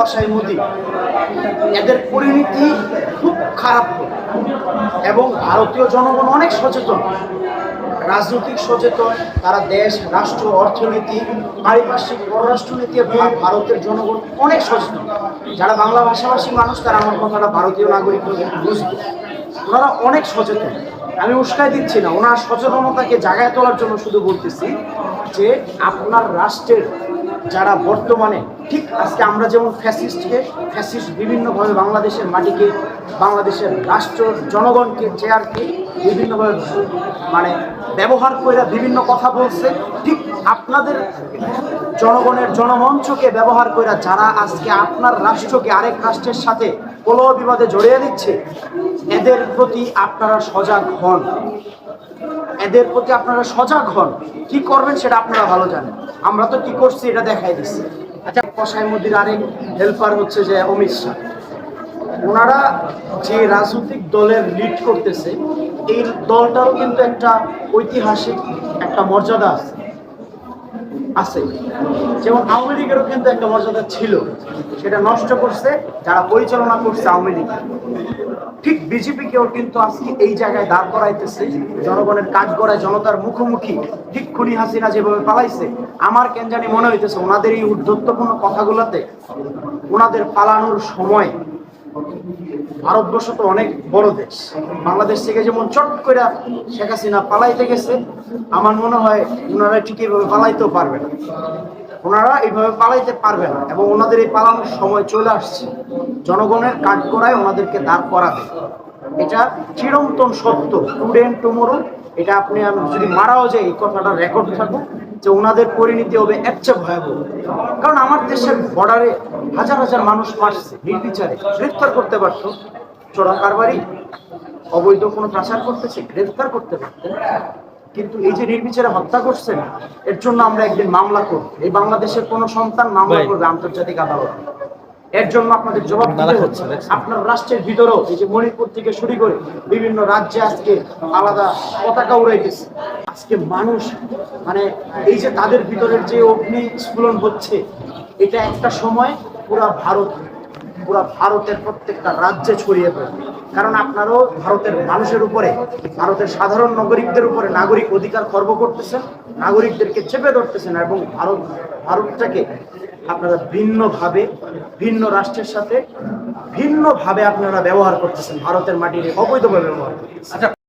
কসাই মোদি এদের পরিণতি খুব খারাপ। এবং ভারতীয় জনগণ অনেক সচেতন। রাজনৈতিক সচেতন, তারা দেশ, রাষ্ট্র, অর্থনীতি, পারিপার্শ্বিক পররাষ্ট্রনীতি ভারতের জনগণ অনেক সচেতন। যারা বাংলা ভাষাভাষী মানুষ, তারা আমার কথাটা ভারতীয় নাগরিক বুঝবে। ওনারা অনেক সচেতন। আমি উস্কাই দিচ্ছি না। ওনার সচেতনতাকে জাগায় তোলার জন্য শুধু বলতেছি যে আপনার রাষ্ট্রের যারা বর্তমানে, ঠিক আজকে আমরা যেমন ফ্যাসিস্টকে ফ্যাসিস্ট বিভিন্নভাবে বাংলাদেশের মাটিকে, বাংলাদেশের রাষ্ট্র, জনগণকে চেয়ারকে বিভিন্নভাবে মানে ব্যবহার করে বিভিন্ন কথা বলছে, ঠিক আপনাদের জনগণের জনমঞ্চকে ব্যবহার করে যারা আজকে আপনার রাষ্ট্রকে আরেক রাষ্ট্রের সাথে কলহ বিবাদে জড়িয়ে দিচ্ছে, এদের প্রতি আপনারা সজাগ হন। এদের প্রতি আপনারা সজাগ হন। কি করবেন সেটা আপনারা ভালো জানেন। আমরা তো কি করছি এটা দেখাই দিচ্ছি। আচ্ছা কষাই মোদির আরেক হেল্পার হচ্ছে যে অমিত শাহ। ওনারা যে রাজনৈতিক দলের লিড করতেছে, এই দলটারও কিন্তু একটা ঐতিহাসিক একটা মর্যাদা আছে। আছে। যেমন আওয়ামী লীগেরও কিন্তু একটা মর্যাদা ছিল, সেটা নষ্ট করছে, যারা পরিচালনা করছে আওয়ামী লীগ। ঠিক বিজেপিকেও কিন্তু আজকে এই জায়গায় দাঁড় করাইতেছে, জনগণের কাজ করায় জনতার মুখোমুখি। ঠিক খুনি হাসিনা যেভাবে পালাইছে, আমার কেন জানি মনে হইতেছে ওনাদের এই উদ্ধত্তপূর্ণ কথাগুলোতে ওনাদের পালানোর সময় ভারতবর্ষ তো অনেক বড় দেশ। বাংলাদেশ থেকে যেমন চট করে শেখ হাসিনা পালাইতে গেছে, আমার মনে হয় ওনারা ঠিক এইভাবে পালাইতেও পারবে না। ওনারা এইভাবে পালাইতে পারবে না এবং ওনাদের এই পালানোর সময় চলে আসছে। জনগণের কাজ করায় ওনাদেরকে দাঁড় করাবে। এটা চিরন্তন সত্য। টুডে এন্ড টুমোরো এটা আপনি যদি মারাও যায় এই কথাটা রেকর্ড থাকুক। যে ওনাদের পরিণতি হবে একচা ভয়াবহ। কারণ আমার দেশের বর্ডারে হাজার হাজার মানুষ মারছে নির্বিচারে গ্রেফতার করতে পারতো। চোরা কারবারি অবৈধ কোনো প্রচার করতেছে গ্রেফতার করতে পারতো। কিন্তু এই যে নির্বিচারে হত্যা করছেন এর জন্য আমরা একদিন মামলা করব। এই বাংলাদেশের কোনো সন্তান মামলা করবে আন্তর্জাতিক আদালতে। এর জন্য আপনাদের জবাব দিতে হচ্ছে আপনার রাষ্ট্রের ভিতরেও এই যে মণিপুর থেকে শুরু করে বিভিন্ন রাজ্যে আজকে আলাদা পতাকা উড়াইতেছে। আজকে মানুষ মানে এই যে তাদের ভিতরের যে অগ্নি স্ফুলন হচ্ছে এটা একটা সময় পুরা ভারত পুরা ভারতের প্রত্যেকটা রাজ্যে ছড়িয়ে পড়বে কারণ আপনারাও ভারতের মানুষের উপরে ভারতের সাধারণ নাগরিকদের উপরে নাগরিক অধিকার খর্ব করতেছেন নাগরিকদেরকে চেপে ধরতেছেন এবং ভারত ভারতটাকে আপনারা ভিন্নভাবে, ভিন্ন রাষ্ট্রের সাথে ভিন্নভাবে আপনারা ব্যবহার করতেছেন, ভারতের মাটির অবৈধভাবে ব্যবহার করতেছেন। আচ্ছা